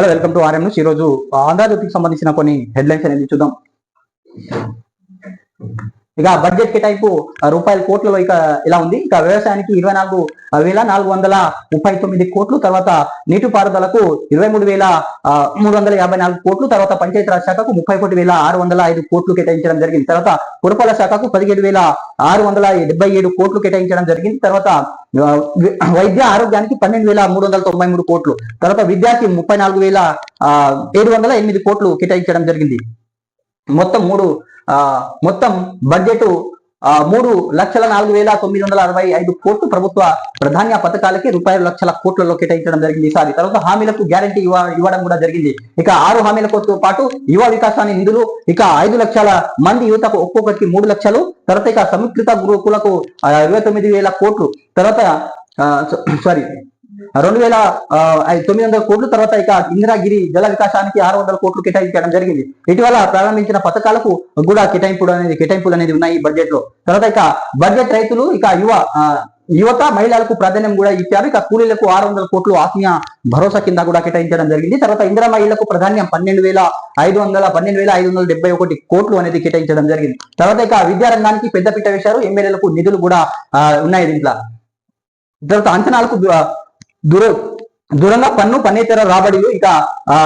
Hello welcome to RM news ఈరోజు ఆంధ్రజ్యోతికి సంబంధించిన కొన్ని హెడ్లైన్స్ అనేది చూద్దాం. ఇక బడ్జెట్ కేటాయింపు రూపాయల కోట్లలో ఇక ఇలా ఉంది. ఇక వ్యవసాయానికి ఇరవై నాలుగు వేల నాలుగు వందల ముప్పై తొమ్మిది కోట్లు తర్వాత నీటిపారుదలకు ఇరవై మూడు వేల మూడు వందల యాభై నాలుగు కోట్లు తర్వాత పంచాయతీరాజ్ శాఖకు ముప్పై ఒకటి వేల ఆరు వందల ఐదు కోట్లు కేటాయించడం జరిగింది. తర్వాత పురపాలక శాఖకు పదిహేడు వేల ఆరు వందల డెబ్బై ఏడు కోట్లు కేటాయించడం జరిగింది. తర్వాత వైద్య ఆరోగ్యానికి పన్నెండు వేల మూడు వందల తొంభై మూడు కోట్లు తర్వాత విద్యాకి ముప్పై నాలుగు వేల ఆ, ఏడు వందల ఎనిమిది కోట్లు కేటాయించడం జరిగింది. మొత్తం మూడు మొత్తం బడ్జెట్ మూడు లక్షల నాలుగు వేల తొమ్మిది వందల అరవై ఐదు కోట్లు ప్రభుత్వ ప్రధాన పథకాలకి రూపాయలు లక్షల కోట్లలో కేటాయించడం జరిగింది. ఈసారి తర్వాత హామీలకు గ్యారంటీ ఇవ్వడం కూడా జరిగింది. ఇక ఆరు హామీలతో పాటు యువ వికాసాన్ని నిధులు ఇక ఐదు లక్షల మంది యువతకు ఒక్కొక్కరికి మూడు లక్షలు తర్వాత ఇక సమీకృత గ్రూపులకు ఇరవై తొమ్మిది వేల కోట్లు తర్వాత సారీ రెండు వేల తొమ్మిది వందల కోట్లు తర్వాత ఇక ఇందిరాగిరి జల వికాసానికి ఆరు వందల కోట్లు కేటాయించడం జరిగింది. ఇటీవల ప్రారంభించిన పథకాలకు కూడా కేటాయింపులు అనేది కేటాయింపులు అనేది ఉన్నాయి ఈ బడ్జెట్లో. తర్వాత ఇక బడ్జెట్ రైతులు ఇక యువ యువత మహిళలకు ప్రాధాన్యం కూడా ఇచ్చారు. ఇక కూలీలకు ఆరు వందల కోట్లు ఆత్మీయ భరోసా కింద కూడా కేటాయించడం జరిగింది. తర్వాత ఇందిరా మహిళలకు ప్రాధాన్యం పన్నెండు వేల ఐదు వందల పన్నెండు వేల ఐదు వందల డెబ్బై ఒకటి కోట్లు అనేది కేటాయించడం జరిగింది. తర్వాత ఇక విద్యారంగానికి పెద్దపీట వేశారు. ఎమ్మెల్యేలకు నిధులు కూడా ఉన్నాయి దీంట్లో. తర్వాత అంచనాలకు దూర దూరంగా పన్ను పన్నేతర రాబడిలు ఇక ఆ,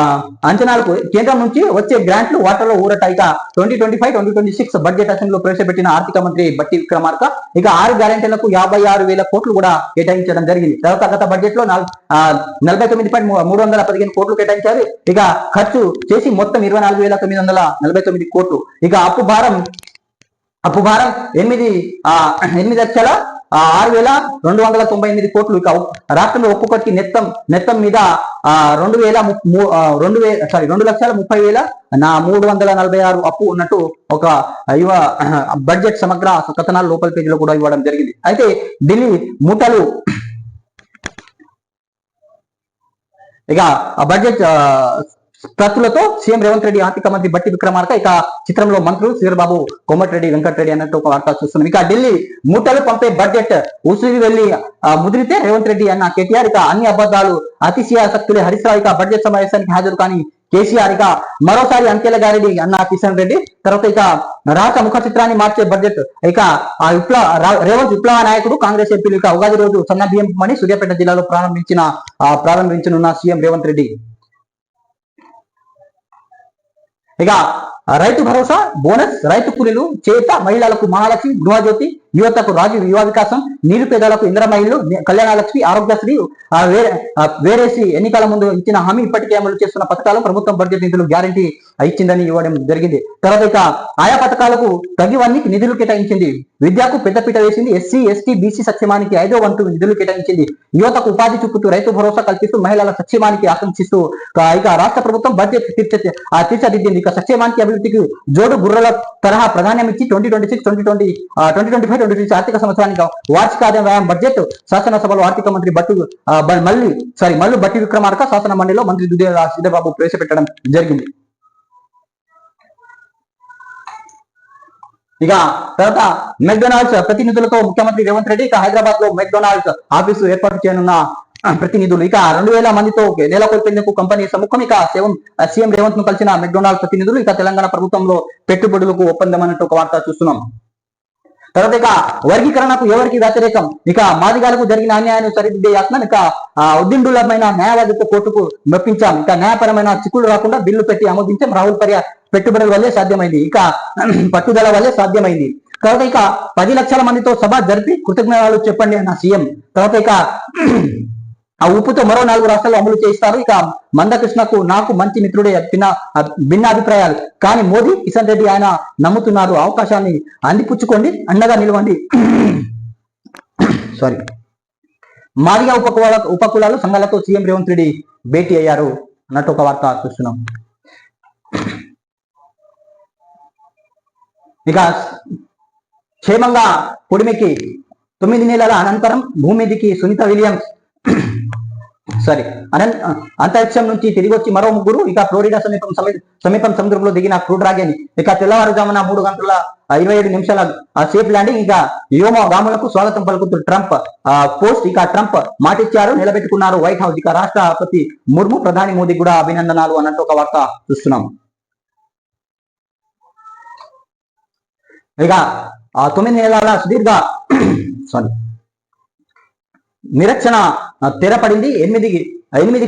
అంచనాలకు కేంద్రం నుంచి వచ్చే గ్రాంట్లు వాటర్లో ఊరట. ఇక twenty twenty five twenty twenty six budget అసెంబ్లీలో ప్రవేశపెట్టిన ఆర్థిక మంత్రి బట్టి విక్రమార్క ఇక ఆరు గ్యారెంటీలకు యాభై ఆరు వేల కోట్లు కూడా కేటాయించడం జరిగింది. తర్వాత గత బడ్జెట్లో నలభై తొమ్మిది పాయింట్ మూడు వందల పదిహేను కోట్లు కేటాయించారు. ఇక ఖర్చు చేసి మొత్తం ఇరవై నాలుగు వేల తొమ్మిది వందల నలభై తొమ్మిది కోట్లు. ఇక అప్పు భారం అప్పు భారం ఎనిమిది ఆ, ఎనిమిది లక్షల ఆ, ఆరు వేల రెండు వందల తొంభై ఎనిమిది కోట్లు ఇక రాష్ట్రంలో ఒక్కొక్కటికి నెత్తం నెత్తం మీద ఆ, రెండు వేల రెండు వేల సారీ రెండు లక్షల ముప్పై వేల నా మూడు వందల నలభై ఆరు అప్పు ఉన్నట్టు ఒక యువ బడ్జెట్ సమగ్ర కథనాలు లోపల పేజీలో కూడా ఇవ్వడం జరిగింది. అయితే ఢిల్లీ మూటలు ఇక ఆ బడ్జెట్ ఆ, ప్రతులతో సీఎం రేవంత్ రెడ్డి ఆర్థిక మంత్రి బట్టి విక్రమార్క ఇక చిత్రంలో మంత్రులు శ్రీబాబు కోమటిరెడ్డి వెంకటరెడ్డి అన్నట్టు ఒక వార్త చూస్తున్నాం. ఇక ఢిల్లీ మూటలు పంపే బడ్జెట్ ఉసిరి వెళ్ళి ముదిరితే రేవంత్ రెడ్డి అన్న కేటీఆర్ ఇక అన్ని అబద్ధాలు అతిశయాసక్తులే హరీష్ ఇక బడ్జెట్ సమావేశానికి హాజరు కానీ కేసీఆర్ ఇక మరోసారి అంకెల గారెడ్డి అన్న కిషన్ రెడ్డి. తర్వాత ఇక రాష్ట్ర ముఖ చిత్రాన్ని మార్చే బడ్జెట్ ఇక ఆ విప్లవ రేవంత్ విప్లవ నాయకుడు కాంగ్రెస్ ఎంపీలు ఇక ఉగాది రోజు సన్న బియ్యం మణి సూర్యాపేట జిల్లాలో ప్రారంభించిన ప్రారంభించనున్న సీఎం రేవంత్ రెడ్డి. ఇక రైతు భరోసా బోనస్ రైతు కూలీలు చేత మహిళలకు మహాలక్ష్మి గృహజ్యోతి యువతకు రాజు యువ వికాసం నిరుపేదలకు ఇంద్రమహిళలు కళ్యాణలక్ష్మి ఆరోగ్యశ్రీ వేరేసి ఎన్నికల ముందు ఇచ్చిన హామీ ఇప్పటికే అమలు చేస్తున్న పథకాలు ప్రభుత్వం బడ్జెట్ నిధులు గ్యారంటీ ఇచ్చిందని ఇవ్వడం జరిగింది. తర్వాత ఇక ఆయా పథకాలకు తగివన్నీ నిధులు కేటాయించింది. విద్యకు పెద్దపీట వేసింది ఎస్సీ ఎస్టీ బీసీ సక్షేమానికి ఐదో వంతు నిధులు కేటాయించింది. యువతకు ఉపాధి చూపుతూ రైతు భరోసా కల్పిస్తూ మహిళల సక్షేమానికి ఆకాంక్షిస్తూ ఇక- రాష్ట్ర ప్రభుత్వం బడ్జెట్ తీర్చ తీర్చదిద్దింది. ఇక సక్షేమానికి అభివృద్ధికి జోడు గుర్రల తరహా ప్రాధాన్యం ఇచ్చి twenty twenty six twenty twenty twenty twenty five twenty six ఆర్థిక సంవత్సరానికి వార్షిక ఆదాయం బడ్జెట్ శాసనసభలో ఆర్థిక మంత్రి బట్టు మళ్ళీ సారీ మల్లు బట్టి విక్రమార్క శాసన మండలిలో మంత్రి దుదే ప్రవేశపెట్టడం జరిగింది. ఇక తర్వాత మెక్డొనాల్డ్స్ ప్రతినిధులతో ముఖ్యమంత్రి రేవంత్ రెడ్డి ఇక హైదరాబాద్లో మెక్డొనాల్డ్స్ ఆఫీసు ఏర్పాటు చేయనున్న ప్రతినిధులు. ఇక రెండు వేల మందితో నెలకొల్పేందుకు కంపెనీ సముఖం. ఇక సీఎం సీఎం రేవంత్ను కలిసిన మెక్డొనాల్డ్ ప్రతినిధులు ఇక తెలంగాణ ప్రభుత్వంలో పెట్టుబడులకు ఒప్పందం అన్నట్టు ఒక వార్త చూస్తున్నాం. తర్వాత ఇక వర్గీకరణకు ఎవరికి వ్యతిరేకం? ఇక మాదిగాలకు జరిగిన అన్యాయాన్ని సరిదిద్దే యత్నం ఇక ఉద్దిండులమైన న్యాయవాదితో కోర్టుకు మెప్పించాం. ఇక న్యాయపరమైన చిక్కులు రాకుండా బిల్లు పెట్టి ఆమోదించాం రాహుల్ పర్య పెట్టుబడుల వల్లే సాధ్యమైంది. ఇక పట్టుదల వల్లే సాధ్యమైంది. తర్వాత ఇక పది లక్షల మందితో సభ జరిపి కృతజ్ఞతలు చెప్పండి అన్న సీఎం. తర్వాత ఇక ఆ ఉప్పుతో మరో నాలుగు రాష్ట్రాలు అమలు చేయిస్తారు. ఇక మందకృష్ణకు నాకు మంచి మిత్రుడే భిన్న భిన్న అభిప్రాయాలు. కానీ మోదీ కిషన్ రెడ్డి ఆయన నమ్ముతున్నారు. అవకాశాన్ని అందిపుచ్చుకోండి. అండగా నిలవండి. సారీ మాదిగా ఉపకుల ఉపకులాలు సంఘాలతో సీఎం రేవంత్ రెడ్డి భేటీ అయ్యారు. అన్నట్టు ఒక వార్త చూస్తున్నాం. ఇక క్షేమంగా పొడిమికి తొమ్మిది నెలల అనంతరం భూమిదికి సునీత విలియమ్స్ సారీ. అనంత అంతరిక్షం నుంచి తిరిగి వచ్చి మరో ముగ్గురు ఇక ఫ్లోరిడా సమీపం సమీపం సముద్రంలో దిగిన క్రూ డ్రాగన్ ఇక తెల్లవారుజామున మూడు గంటల ఇరవై ఏడు నిమిషాల సేఫ్ ల్యాండింగ్. ఇక వ్యోమ గాములకు స్వాగతం పలుకుతూ ట్రంప్ పోస్ట్ ఇక ట్రంప్ మాటిచ్చారు నిలబెట్టుకున్నారు. White House. ఇక రాష్ట్రపతి ముర్ము ప్రధాని మోదీ కూడా అభినందనాలు అన్నట్టు ఒక వార్త చూస్తున్నాం. ఇక తొమ్మిది నెలల సుదీర్ఘ సారీ నిరక్షణ తెరపడింది. ఎనిమిది ఎనిమిది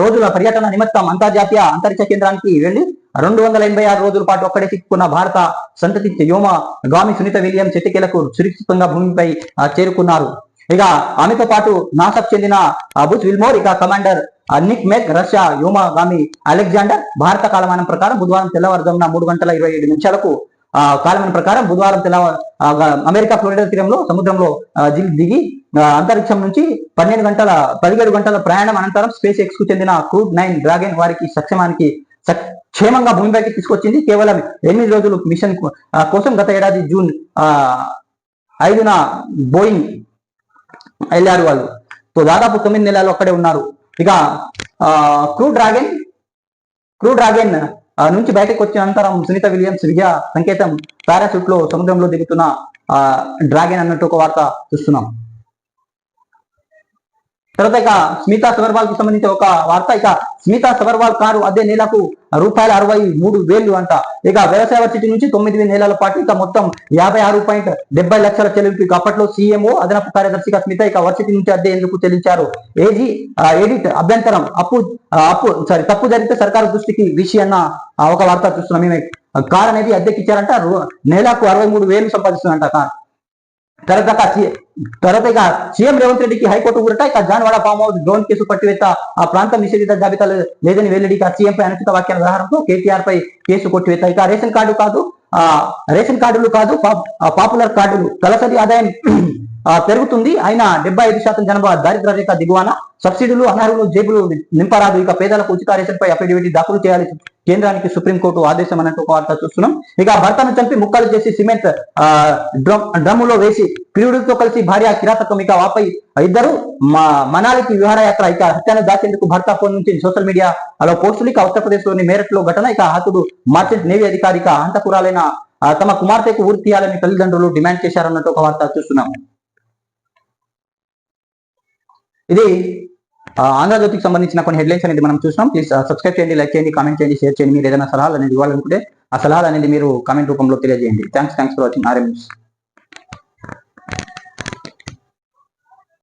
రోజుల పర్యటన నిమిత్తం అంతర్జాతీయ అంతరిక్ష కేంద్రానికి వెళ్ళి రెండు వందల ఎనభై ఆరు రోజుల పాటు ఒక్కడే చిక్కుకున్న భారత సంతతి వ్యోమ గామి సునీత విలియం చెట్టికేలకు సురక్షితంగా భూమిపై చేరుకున్నారు. ఇక ఆమెతో పాటు నాసాకు చెందిన అబుజ్ విల్మోర్ ఇక కమాండర్ నిక్ మెక్ రష్యా వ్యోమగామి అలెగ్జాండర్ భారత కాలమానం ప్రకారం బుధవారం తెల్లవారుజామున మూడు గంటల ఇరవై ఏడు నిమిషాలకు ఆ కాలమానం ప్రకారం బుధవారం తెల అమెరికా ఫ్లోరిడా తీరంలో సముద్రంలో దిగి- అంతరిక్షం నుంచి పన్నెండు గంటల పదిహేడు గంటల ప్రయాణం అనంతరం స్పేస్ ఎక్స్కు చెందిన క్రూడ్ నైన్ డ్రాగన్ వారికి సక్షమానికి క్షేమంగా భూమిపైకి తీసుకొచ్చింది. కేవలం ఎనిమిది రోజులు మిషన్ కోసం గత ఏడాది జూన్ ఆ ఐదున బోయింగ్ వెళ్ళారు వాళ్ళు. సో దాదాపు తొమ్మిది నెలలు అక్కడే ఉన్నారు. ఇక ఆ, క్రూ డ్రాగన్ క్రూ డ్రాగన్ నుంచి బయటకు వచ్చిన అనంతరం సునీత విలియమ్స్ విజయ సంకేతం పారాషూట్లో సముద్రంలో దిగుతున్న ఆ, డ్రాగన్ అన్నట్టు ఒక వార్త చూస్తున్నాం. తర్వాత ఇక స్మితా సబర్వాల్కి సంబంధించి ఒక వార్త ఇక స్మితా సబర్వాల్ కారు అదే నెలకు రూపాయల అరవై మూడు వేలు అంట. ఇక వ్యవసాయ వర్సిటీ నుంచి తొమ్మిది నెలల పాటు ఇక మొత్తం యాభై ఆరు పాయింట్ డెబ్బై లక్షల చెల్లింపు. ఇక అప్పట్లో సీఎంఓ అదనపు కార్యదర్శిగా స్మిత ఇక వర్సిటీ నుంచి అద్దె ఎందుకు చెల్లించారు? ఏజీ ఎడిట్ అభ్యంతరం. అప్పు అప్పు సారీ తప్పు జరిగితే సర్కారు దృష్టికి విషి అన్న ఒక వార్త చూస్తున్నాం. మేము కార్ అనేది అద్దెకి ఇచ్చారంట. నెలకు అరవై మూడు వేలు సంపాదిస్తుందంట కార్. తర్వాత తర్వాత ఇక సీఎం రేవంత్ రెడ్డికి హైకోర్టు ఊరట ఇక Janwada farm house drone case పట్టివేత ఆ ప్రాంతం నిషేధిత జాబితాలో లేదని వెల్లడి ఇక సీఎంపై అనుచిత వ్యాఖ్యల వ్యవహారంతో కేటీఆర్ పై కేసు కొట్టివేత. ఇక రేషన్ కార్డు కాదు ఆ రేషన్ కార్డులు కాదు పాపులర్ కార్డులు. తలసరి ఆదాయం పెరుగుతుంది. అయినా డెబ్బై ఐదు శాతం జనాభా దారిద్ర రేఖ దిగువన సబ్సిడీలు అనర్హులు జేబులు నింపరాదు. ఇక పేదలకు ఉచిత రేషన్ పై అఫిడవిట్ దాఖలు చేయాలి. కేంద్రానికి సుప్రీంకోర్టు ఆదేశం అన్నట్టు ఒక వార్త చూస్తున్నాం. ఇక భర్తను చంపి ముక్కలు చేసి సిమెంట్ డ్రమ్ డ్రమ్ములో వేసి ప్రియుడితో కలిసి భార్య కిరాతకం ఇక వాపై ఇద్దరు మనాలికి విహారయాత్ర ఇక హత్యను దాచేందుకు భర్త ఫోన్ నుంచి సోషల్ మీడియా అలా పోస్టులు ఇక ఉత్తరప్రదేశ్లోని మేరట్లో ఘటన. ఇక హతుడు మార్చెంట్ నేవీ అధికారిక అంతకురాలైన హంతకురాలైన తమ కుమార్తెకు ఊరి తీయాలని తల్లిదండ్రులు డిమాండ్ చేశారన్నట్టు ఒక వార్త చూస్తున్నాం. ఇది ఆంధ్రజ్యోతికి సంబంధించిన కొన్ని హెడ్లైన్స్ అనేది మనం చూసినాం. ప్లీజ్ సబ్స్క్రైబ్ చేయండి లైక్ చేయండి కామెంట్ చేయండి షేర్ చేయండి. మీరు ఏదైనా సలహాలు అనేది ఇవ్వాలనుకుంటే ఆ సలహాలు అనేది మీరు కామెంట్ రూపంలో తెలియజేయండి. Thanks thanks for watching RM news